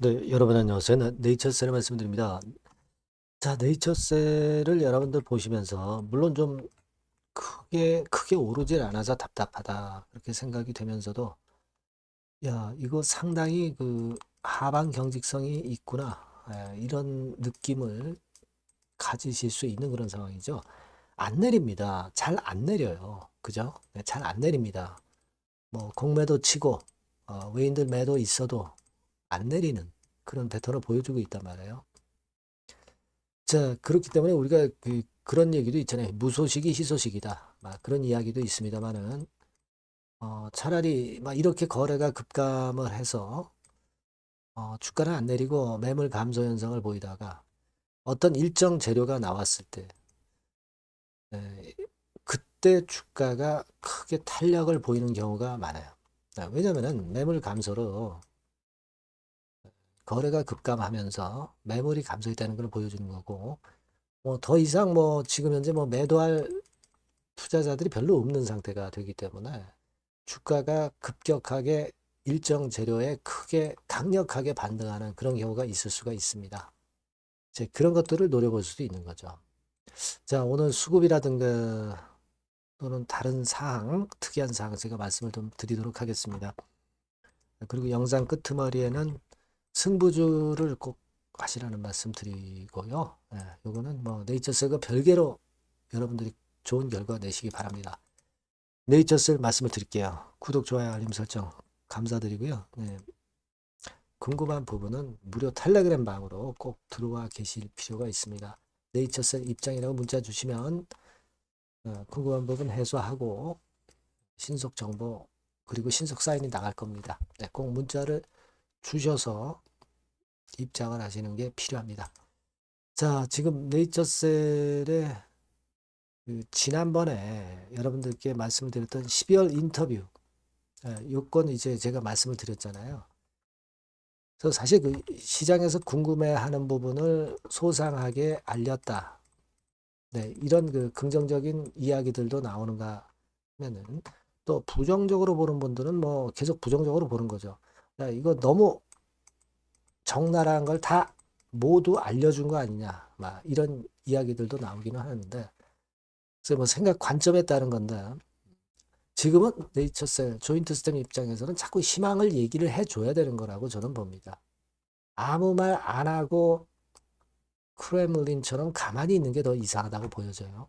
네, 여러분 안녕하세요. 네, 네이처셀의 말씀드립니다. 자, 네이처셀을 여러분들 보시면서 물론 좀 크게 크게 오르질 않아서 답답하다 그렇게 생각이 되면서도 야, 이거 상당히 그 하방 경직성이 있구나 예, 이런 느낌을 가지실 수 있는 그런 상황이죠. 안 내립니다. 잘 안 내려요. 그죠? 네, 잘안 내립니다. 뭐 공매도 치고 어, 외인들 매도 있어도 안 내리는 그런 패턴을 보여주고 있단 말이에요. 자, 그렇기 때문에 우리가 그, 그런 얘기도 있잖아요. 무소식이 희소식이다. 막 그런 이야기도 있습니다만은, 어, 차라리 막 이렇게 거래가 급감을 해서, 어, 주가를 안 내리고 매물 감소 현상을 보이다가 어떤 일정 재료가 나왔을 때, 에, 그때 주가가 크게 탄력을 보이는 경우가 많아요. 아, 왜냐면은 매물 감소로 거래가 급감하면서 매물이 감소했다는 걸 보여주는 거고, 뭐 더 이상 뭐 지금 현재 뭐 매도할 투자자들이 별로 없는 상태가 되기 때문에 주가가 급격하게 일정 재료에 크게 강력하게 반등하는 그런 경우가 있을 수가 있습니다. 이제 그런 것들을 노려볼 수도 있는 거죠. 자, 오늘 수급이라든가 또는 다른 사항, 특이한 사항 제가 말씀을 좀 드리도록 하겠습니다. 그리고 영상 끄트머리에는 승부주를 꼭 하시라는 말씀 드리고요. 예, 요거는 뭐 네이처셀과 별개로 여러분들이 좋은 결과 내시기 바랍니다. 네이처셀 말씀을 드릴게요. 구독, 좋아요, 알림 설정 감사드리고요. 네. 궁금한 부분은 무료 텔레그램 방으로 꼭 들어와 계실 필요가 있습니다. 네이처셀 입장이라고 문자 주시면 어, 궁금한 부분 해소하고 신속 정보 그리고 신속 사인이 나갈 겁니다. 네, 꼭 문자를 주셔서 입장을 하시는 게 필요합니다. 자, 지금 네이처셀의 그 지난번에 여러분들께 말씀을 드렸던 12월 인터뷰 예, 요건 이제 제가 말씀을 드렸잖아요. 그래서 사실 그 시장에서 궁금해하는 부분을 소상하게 알렸다. 네, 이런 그 긍정적인 이야기들도 나오는가 하면은 또 부정적으로 보는 분들은 뭐 계속 부정적으로 보는 거죠. 야, 이거 너무 적나라한 걸 다 모두 알려준 거 아니냐. 막 이런 이야기들도 나오기는 하는데, 그래서 뭐 생각 관점에 따른 건데, 지금은 네이처셀 조인트 스템 입장에서는 자꾸 희망을 얘기를 해줘야 되는 거라고 저는 봅니다. 아무 말 안 하고 크레물린처럼 가만히 있는 게 더 이상하다고 보여져요.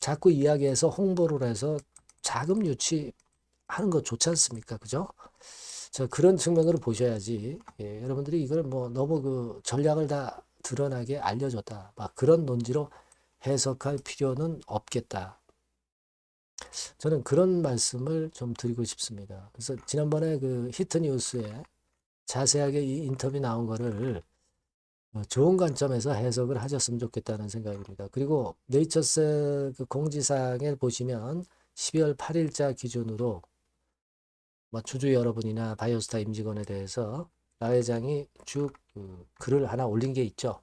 자꾸 이야기해서 홍보를 해서 자금 유치하는 거 좋지 않습니까? 그죠? 자, 그런 측면으로 보셔야지. 예, 여러분들이 이걸 뭐 너무 그 전략을 다 드러나게 알려줬다. 막 그런 논지로 해석할 필요는 없겠다. 저는 그런 말씀을 좀 드리고 싶습니다. 그래서 지난번에 그 히트 뉴스에 자세하게 이 인터뷰 나온 거를 어, 좋은 관점에서 해석을 하셨으면 좋겠다는 생각입니다. 그리고 네이처셀 그 공지사항에 보시면 12월 8일자 기준으로 뭐 주주 여러분이나 바이오스타 임직원에 대해서 라 회장이 쭉 그 글을 하나 올린 게 있죠.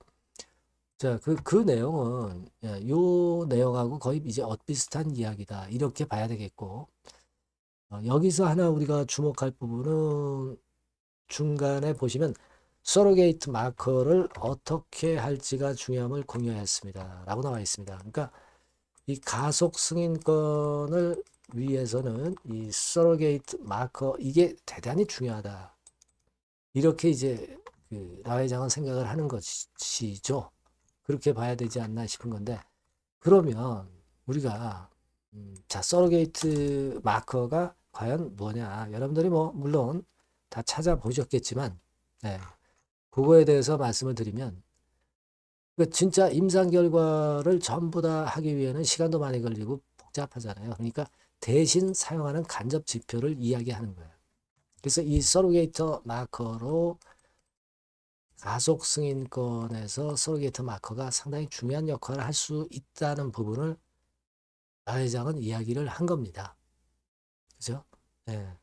자, 그, 그 내용은, 야, 요 내용하고 거의 이제 엇비슷한 이야기다. 이렇게 봐야 되겠고, 어, 여기서 하나 우리가 주목할 부분은 중간에 보시면 서로게이트 마커를 어떻게 할지가 중요함을 공유했습니다. 라고 나와 있습니다. 그러니까 이 가속 승인권을 위해서는 이 서로게이트 마커 이게 대단히 중요하다. 이렇게 이제 그 라 회장은 생각을 하는 것이죠. 그렇게 봐야 되지 않나 싶은 건데 그러면 우리가 음, 자 서로게이트 마커가 과연 뭐냐? 여러분들이 뭐 물론 다 찾아보셨겠지만 네. 그거에 대해서 말씀을 드리면 그 진짜 임상 결과를 전부 다 하기 위해는 시간도 많이 걸리고 복잡하잖아요. 그러니까 대신 사용하는 간접 지표를 이야기하는 거예요. 그래서 이 서로게이터 마커로 가속 승인권에서 서로게이터 마커가 상당히 중요한 역할을 할 수 있다는 부분을 라 회장은 이야기를 한 겁니다. 그죠? 예.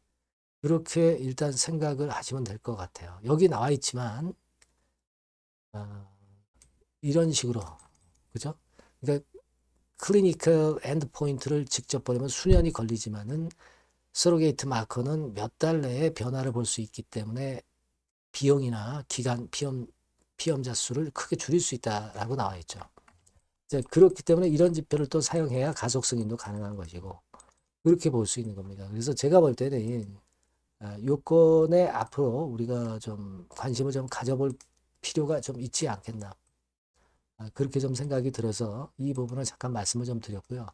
그렇게 일단 생각을 하시면 될 것 같아요. 여기 나와 있지만, 어, 이런 식으로, 그죠? 그러니까 클리니컬 엔드 포인트를 직접 보려면 수년이 걸리지만은 서로게이트 마커는 몇 달 내에 변화를 볼 수 있기 때문에 비용이나 기간 피험 피험자 수를 크게 줄일 수 있다라고 나와 있죠. 이제 그렇기 때문에 이런 지표를 또 사용해야 가속 승인도 가능한 것이고 그렇게 볼 수 있는 겁니다. 그래서 제가 볼 때는 아, 요건에 앞으로 우리가 좀 관심을 좀 가져볼 필요가 좀 있지 않겠나. 아, 그렇게 좀 생각이 들어서 이 부분을 잠깐 말씀을 좀 드렸고요.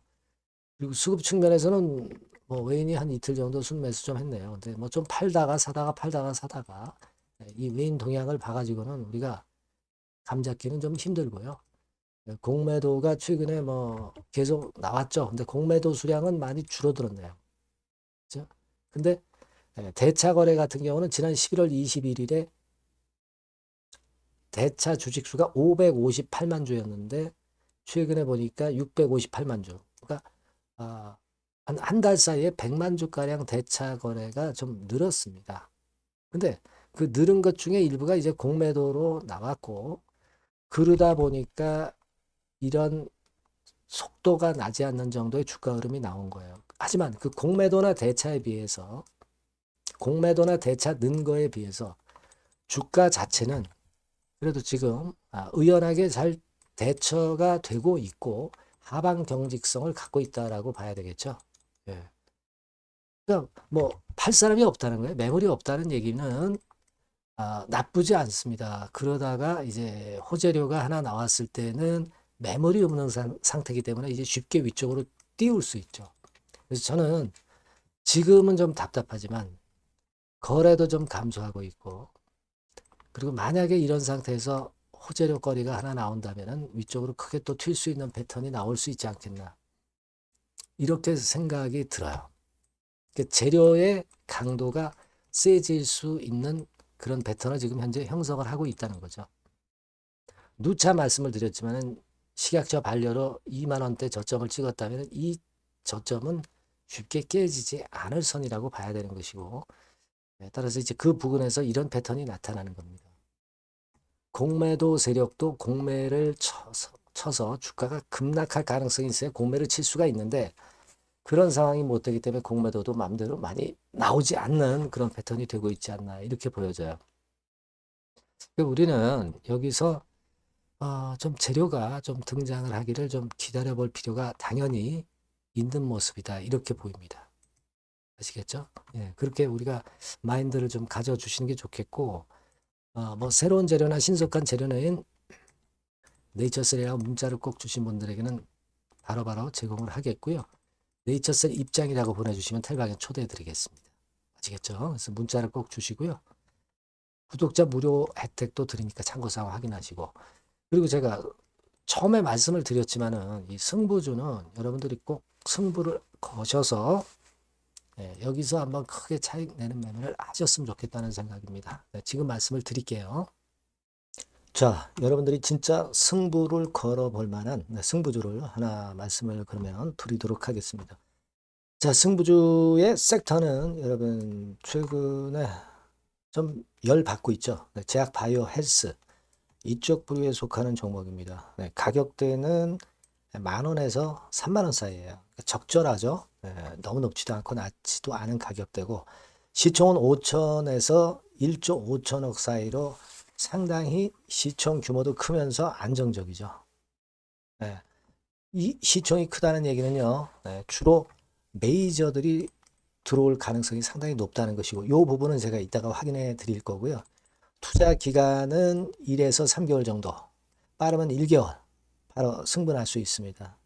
그리고 수급 측면에서는 뭐 외인이 한 이틀 정도 순매수 좀 했네요. 근데 뭐 좀 팔다가 사다가 팔다가 사다가 예, 이 외인 동향을 봐가지고는 우리가 감 잡기는 좀 힘들고요. 예, 공매도가 최근에 뭐 계속 나왔죠. 근데 공매도 수량은 많이 줄어들었네요. 그죠? 근데 예, 대차 거래 같은 경우는 지난 11월 21일에 대차 주식수가 558만 주였는데 최근에 보니까 658만 주. 그러니까 아, 한한 달 사이에 100만 주가량 대차 거래가 좀 늘었습니다. 근데 그 늘은 것 중에 일부가 이제 공매도로 나왔고 그러다 보니까 이런 속도가 나지 않는 정도의 주가 흐름이 나온 거예요. 하지만 그 공매도나 대차에 비해서 공매도나 대차 는 거에 비해서 주가 자체는 그래도 지금 아, 의연하게 잘 대처가 되고 있고 하방 경직성을 갖고 있다라고 봐야 되겠죠. 예. 그러니까 뭐팔 사람이 없다는 거예요. 매물이 없다는 얘기는 아, 나쁘지 않습니다. 그러다가 이제 호재료가 하나 나왔을 때는 매물이 없는 상, 상태이기 때문에 이제 쉽게 위쪽으로 띄울 수 있죠. 그래서 저는 지금은 좀 답답하지만 거래도 좀 감소하고 있고 그리고 만약에 이런 상태에서 호재료 거리가 하나 나온다면은 위쪽으로 크게 또 튈 수 있는 패턴이 나올 수 있지 않겠나. 이렇게 생각이 들어요. 그러니까 재료의 강도가 세질 수 있는 그런 패턴을 지금 현재 형성을 하고 있다는 거죠. 누차 말씀을 드렸지만은 식약처 반려로 2만 원대 저점을 찍었다면 이 저점은 쉽게 깨지지 않을 선이라고 봐야 되는 것이고 네, 따라서 이제 그 부근에서 이런 패턴이 나타나는 겁니다. 공매도 세력도 공매를 쳐서, 쳐서 주가가 급락할 가능성이 있어요. 공매를 칠 수가 있는데 그런 상황이 못 되기 때문에 공매도도 마음대로 많이 나오지 않는 그런 패턴이 되고 있지 않나 이렇게 보여져요. 그러니까 우리는 여기서 어, 좀 재료가 좀 등장을 하기를 좀 기다려 볼 필요가 당연히 있는 모습이다 이렇게 보입니다. 아시겠죠? 예, 그렇게 우리가 마인드를 좀 가져주시는 게 좋겠고 어, 뭐 새로운 재료나 신속한 재료는 네이처셀이라고 문자를 꼭 주신 분들에게는 바로 바로 제공을 하겠고요. 네이처셀 입장이라고 보내주시면 텔방에 초대해 드리겠습니다. 아시겠죠? 그래서 문자를 꼭 주시고요. 구독자 무료 혜택도 드리니까 참고사항 확인하시고 그리고 제가 처음에 말씀을 드렸지만은 이 승부주는 여러분들이 꼭 승부를 거셔서 예, 여기서 한번 크게 차익 내는 매매를 하셨으면 좋겠다는 생각입니다. 네, 지금 말씀을 드릴게요. 자, 여러분들이 진짜 승부를 걸어볼 만한 네, 승부주를 하나 말씀을 그러면 드리도록 하겠습니다. 자, 승부주의 섹터는 여러분 최근에 좀 열 받고 있죠. 네, 제약 바이오 헬스 이쪽 부류에 속하는 종목입니다. 네, 가격대는 만 원에서 3만 원 사이에요. 적절하죠. 네, 너무 높지도 않고 낮지도 않은 가격대고 시총은 5천에서 1조 5천억 사이로 상당히 시총 규모도 크면서 안정적이죠. 네, 이 시총이 크다는 얘기는요. 네, 주로 메이저들이 들어올 가능성이 상당히 높다는 것이고 이 부분은 제가 이따가 확인해 드릴 거고요. 투자 기간은 1에서 3개월 정도, 빠르면 1개월 바로 승분할 수 있습니다.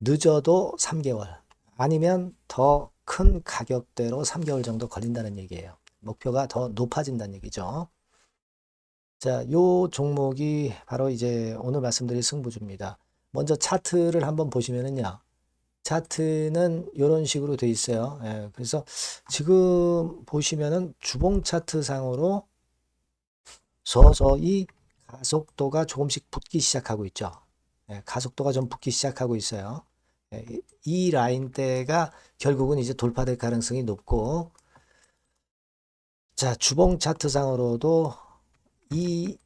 늦어도 3개월, 아니면 더 큰 가격대로 3개월 정도 걸린다는 얘기예요. 목표가 더 높아진다는 얘기죠. 자, 요 종목이 바로 이제 오늘 말씀드릴 승부주입니다. 먼저 차트를 한번 보시면은요. 차트는 이런 식으로 돼 있어요. 예, 그래서 지금 보시면은 주봉 차트 상으로 서서히 가속도가 조금씩 붙기 시작하고 있죠. 예, 가속도가 좀 붙기 시작하고 있어요. 예, 이 라인대가 결국은 이제 돌파될 가능성이 높고 자 주봉 차트상으로도 이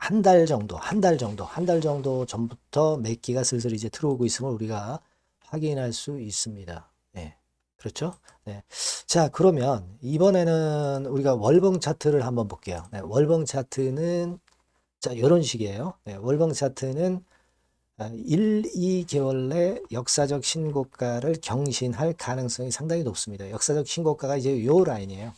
한 달 정도 한 달 정도 한 달 정도 전부터 매기가 슬슬 이제 들어오고 있음을 우리가 확인할 수 있습니다. 예. 그렇죠? 네. 자, 그러면 이번에는 우리가 월봉 차트를 한번 볼게요. 네, 월봉 차트는 자, 이런 식이에요. 네, 월봉 차트는 아, 1, 2개월 내 역사적 신고가를 경신할 가능성이 상당히 높습니다. 역사적 신고가가 이제 요 라인이에요.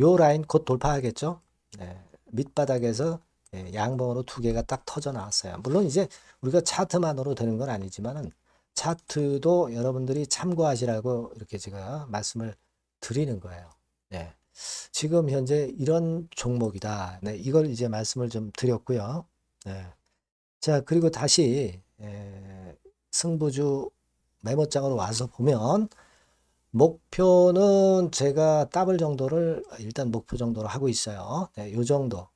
요 라인 곧 돌파하겠죠? 네, 밑바닥에서 예, 양봉으로 두 개가 딱 터져 나왔어요. 물론 이제 우리가 차트만으로 되는 건 아니지만은 차트도 여러분들이 참고하시라고 이렇게 제가 말씀을 드리는 거예요. 네. 지금 현재 이런 종목이다. 네, 이걸 이제 말씀을 좀 드렸고요. 네. 자, 그리고 다시 에, 승부주 메모장으로 와서 보면 목표는 제가 더블 정도를 일단 목표 정도로 하고 있어요. 네, 요 정도.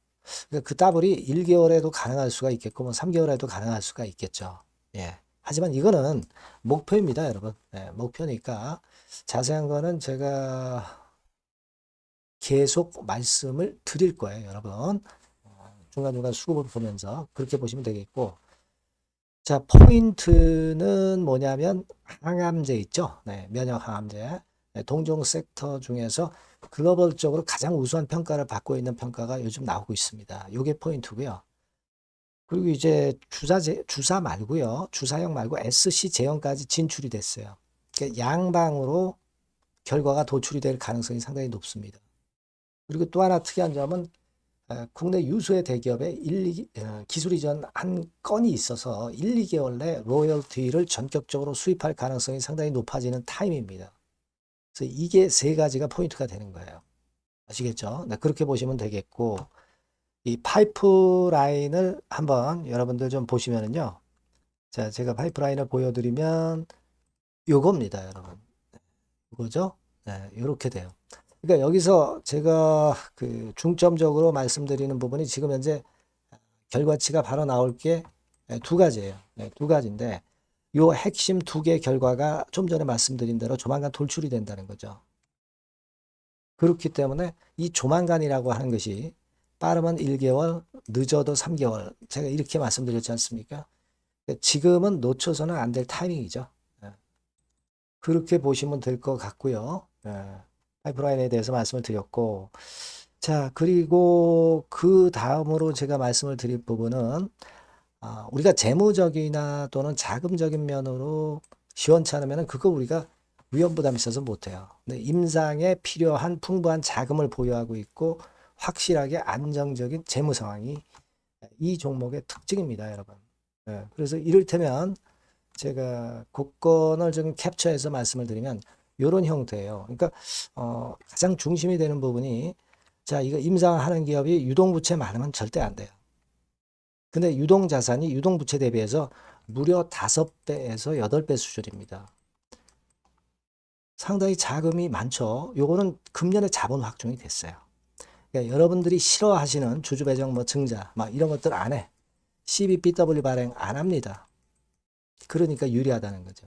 그러니까 그 더블이 1개월에도 가능할 수가 있겠고 뭐 3개월에도 가능할 수가 있겠죠. 예. 하지만 이거는 목표입니다, 여러분. 네, 목표니까 자세한 거는 제가 계속 말씀을 드릴 거예요, 여러분. 어, 중간중간 수급을 보면서 그렇게 보시면 되겠고. 자, 포인트는 뭐냐면 항암제 있죠? 네, 면역 항암제. 네, 동종 섹터 중에서 글로벌적으로 가장 우수한 평가를 받고 있는 평가가 요즘 나오고 있습니다. 요게 포인트고요. 그리고 이제 주사 제, 주사 말고요. 주사형 말고 SC 제형까지 진출이 됐어요. 그러니까 양방으로 결과가 도출이 될 가능성이 상당히 높습니다. 그리고 또 하나 특이한 점은 어, 국내 유수의 대기업에 1, 2, 어, 기술 이전 한 건이 있어서 1, 2개월 내 로열티를 전격적으로 수입할 가능성이 상당히 높아지는 타임입니다. 그래서 이게 세 가지가 포인트가 되는 거예요. 아시겠죠? 네, 그렇게 보시면 되겠고 이 파이프라인을 한번 여러분들 좀 보시면은요. 자, 제가 파이프라인을 보여드리면 요겁니다, 여러분. 이거죠? 네, 요렇게 돼요. 그러니까 여기서 제가 그 중점적으로 말씀드리는 부분이 지금 현재 결과치가 바로 나올 게 두 가지예요. 네, 두 가지인데 요 핵심 두개 결과가 좀 전에 말씀드린 대로 조만간 돌출이 된다는 거죠. 그렇기 때문에 이 조만간이라고 하는 것이 빠르면 1개월, 늦어도 3개월. 제가 이렇게 말씀드렸지 않습니까? 지금은 놓쳐서는 안 될 타이밍이죠. 예. 그렇게 보시면 될 것 같고요. 예. 파이프라인에 대해서 말씀을 드렸고, 자, 그리고 그 다음으로 제가 말씀을 드릴 부분은, 아, 우리가 재무적이나 또는 자금적인 면으로 시원찮으면 그거 우리가 위험 부담이 있어서 못해요. 근데 임상에 필요한 풍부한 자금을 보유하고 있고, 확실하게 안정적인 재무 상황이 이 종목의 특징입니다, 여러분. 네, 그래서 이를테면 제가 국권을 좀 캡처해서 말씀을 드리면 이런 형태예요. 그러니까 어, 가장 중심이 되는 부분이 자 이거 임상하는 기업이 유동부채 많으면 절대 안 돼요. 근데 유동자산이 유동부채 대비해서 무려 5배에서 8배 수준입니다. 상당히 자금이 많죠. 요거는 금년에 자본 확정이 됐어요. 그러니까 여러분들이 싫어하시는 주주 배정 뭐 증자 막 이런 것들 안 해. CBBW 발행 안 합니다. 그러니까 유리하다는 거죠.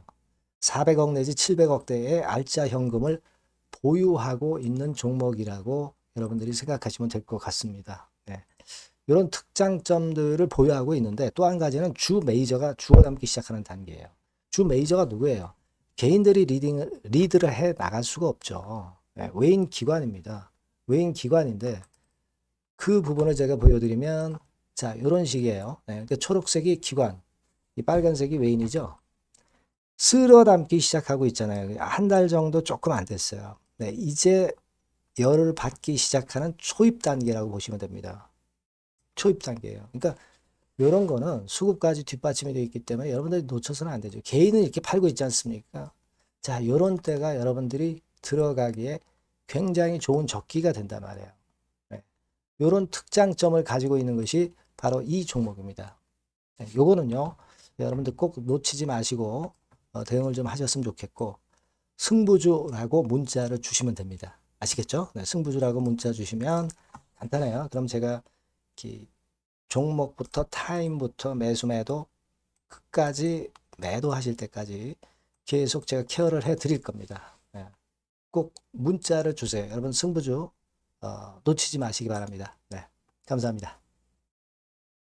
400억 내지 700억대의 알짜 현금을 보유하고 있는 종목이라고 여러분들이 생각하시면 될 것 같습니다. 네. 이런 특장점들을 보유하고 있는데 또 한 가지는 주 메이저가 주워 담기 시작하는 단계예요. 주 메이저가 누구예요? 개인들이 리딩을, 리드를 해 나갈 수가 없죠. 네. 외인 기관입니다. 외인 기관인데 그 부분을 제가 보여드리면 자 이런 식이에요. 네, 그러니까 초록색이 기관, 이 빨간색이 외인이죠. 쓸어 담기 시작하고 있잖아요. 한 달 정도 조금 안 됐어요. 네, 이제 열을 받기 시작하는 초입 단계라고 보시면 됩니다. 초입 단계예요. 그러니까 이런 거는 수급까지 뒷받침이 되어 있기 때문에 여러분들이 놓쳐서는 안 되죠. 개인은 이렇게 팔고 있지 않습니까? 자, 이런 때가 여러분들이 들어가기에 굉장히 좋은 적기가 된단 말이에요. 네. 이런 특장점을 가지고 있는 것이 바로 이 종목입니다. 네, 요거는요, 여러분들 꼭 놓치지 마시고 어, 대응을 좀 하셨으면 좋겠고 승부주라고 문자를 주시면 됩니다. 아시겠죠? 네, 승부주라고 문자 주시면 간단해요. 그럼 제가 종목부터 타임부터 매수 매도 끝까지 매도하실 때까지 계속 제가 케어를 해 드릴 겁니다. 네. 꼭 문자를 주세요. 여러분 승부주 어, 놓치지 마시기 바랍니다. 네, 감사합니다.